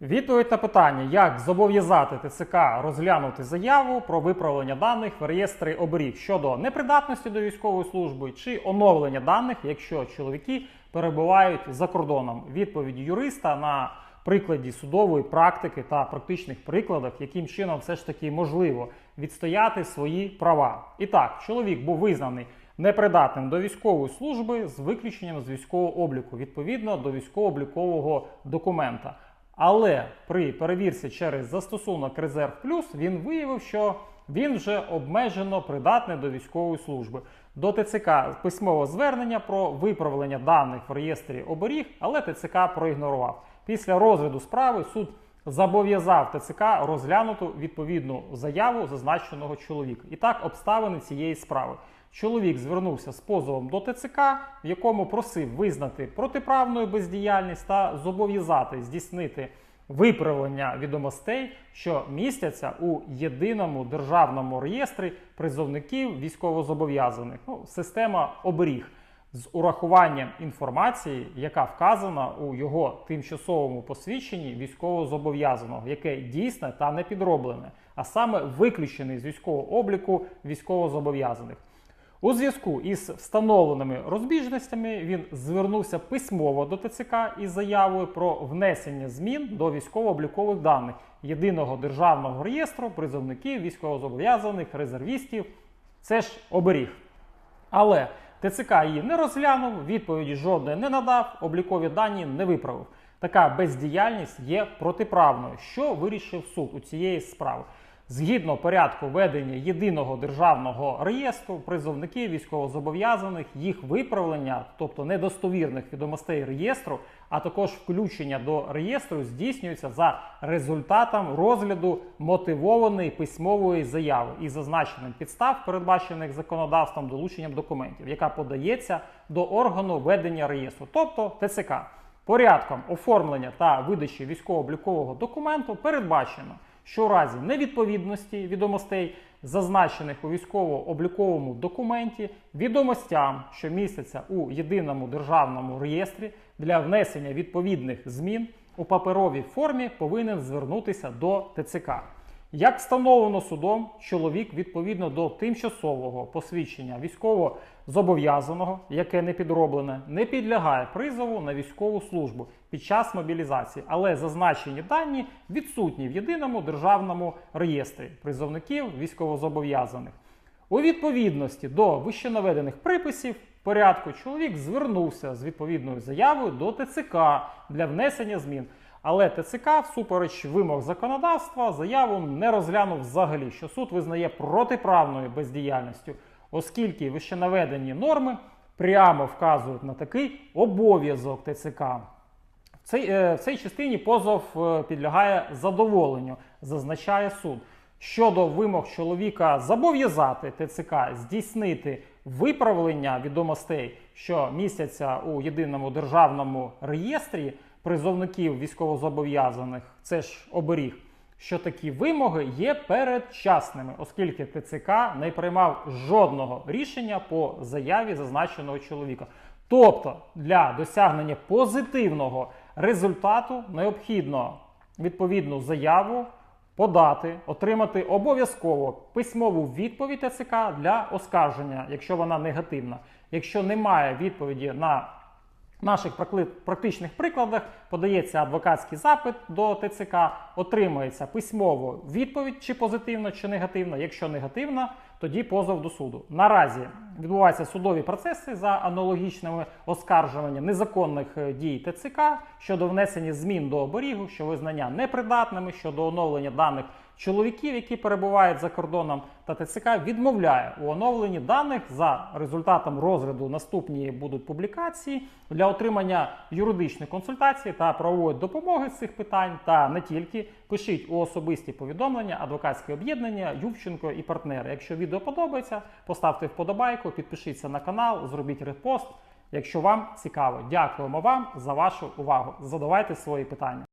Відповідь на питання, як зобов'язати ТЦК розглянути заяву про виправлення даних в реєстрі оберіг щодо непридатності до військової служби чи оновлення даних, якщо чоловіки перебувають за кордоном. Відповідь юриста на прикладі судової практики та практичних прикладах, яким чином все ж таки можливо відстояти свої права. І так, чоловік був визнаний непридатним до військової служби з виключенням з військового обліку відповідно до військово-облікового документа. Але при перевірці через застосунок Резерв Плюс він виявив, що він вже обмежено придатний до військової служби. До ТЦК письмове звернення про виправлення даних в реєстрі оберіг, але ТЦК проігнорував. Після розгляду справи суд зобов'язав ТЦК розглянути відповідну заяву зазначеного чоловіка. І так обставини цієї справи. Чоловік звернувся з позовом до ТЦК, в якому просив визнати протиправною бездіяльність та зобов'язати здійснити виправлення відомостей, що містяться у єдиному державному реєстрі призовників військовозобов'язаних. Ну, система оберіг з урахуванням інформації, яка вказана у його тимчасовому посвідченні військовозобов'язаного, яке дійсне та не підроблене, а саме виключений з військового обліку військовозобов'язаних. У зв'язку із встановленими розбіжностями він звернувся письмово до ТЦК із заявою про внесення змін до військово-облікових даних єдиного державного реєстру призовників, військовозобов'язаних, резервістів. Це ж оберіг. Але ТЦК її не розглянув, відповіді жодної не надав, облікові дані не виправив. Така бездіяльність є протиправною. Що вирішив суд у цієї справи? Згідно порядку ведення єдиного державного реєстру призовників військовозобов'язаних, їх виправлення, тобто недостовірних відомостей реєстру, а також включення до реєстру здійснюється за результатом розгляду мотивованої письмової заяви із зазначенням підстав, передбачених законодавством долученням документів, яка подається до органу ведення реєстру, тобто ТЦК. Порядком оформлення та видачі військово-облікового документу передбачено що у разі невідповідності відомостей, зазначених у військово-обліковому документі, відомостям, що містяться у єдиному державному реєстрі для внесення відповідних змін у паперовій формі повинен звернутися до ТЦК. Як встановлено судом, чоловік відповідно до тимчасового посвідчення військово-зобов'язаного, яке не підроблене, не підлягає призову на військову службу під час мобілізації, але зазначені дані відсутні в єдиному державному реєстрі призовників військовозобов'язаних. У відповідності до вищенаведених приписів порядку чоловік звернувся з відповідною заявою до ТЦК для внесення змін. Але ТЦК, всупереч вимог законодавства, заяву не розглянув взагалі, що суд визнає протиправною бездіяльністю, оскільки вищенаведені норми прямо вказують на такий обов'язок ТЦК. В цій, е, в цій частині позов е, підлягає задоволенню, зазначає суд. Щодо вимог чоловіка зобов'язати ТЦК здійснити виправлення відомостей, що містяться у єдиному державному реєстрі призовників військовозобов'язаних, це ж оберіг, що такі вимоги є передчасними, оскільки ТЦК не приймав жодного рішення по заяві зазначеного чоловіка. Тобто для досягнення позитивного результату необхідно відповідну заяву подати, отримати обов'язково письмову відповідь ТЦК для оскарження, якщо вона негативна. Якщо немає відповіді на наших практичних прикладах, подається адвокатський запит до ТЦК, отримується письмово відповідь, чи позитивна, чи негативна. Якщо негативна, тоді позов до суду. Наразі відбуваються судові процеси за аналогічними оскаржуванням незаконних е, дій ТЦК щодо внесення змін до оберігу, що визнання непридатними щодо оновлення даних чоловіків, які перебувають за кордоном, та ТЦК відмовляє у оновленні даних за результатом розгляду. Наступні будуть публікації для отримання юридичної консультації та правової допомоги з цих питань. Та не тільки пишіть у особисті повідомлення адвокатське об'єднання Ювченко і партнери. Якщо відео подобається, поставте вподобайку, підпишіться на канал, зробіть репост. Якщо вам цікаво, дякуємо вам за вашу увагу. Задавайте свої питання.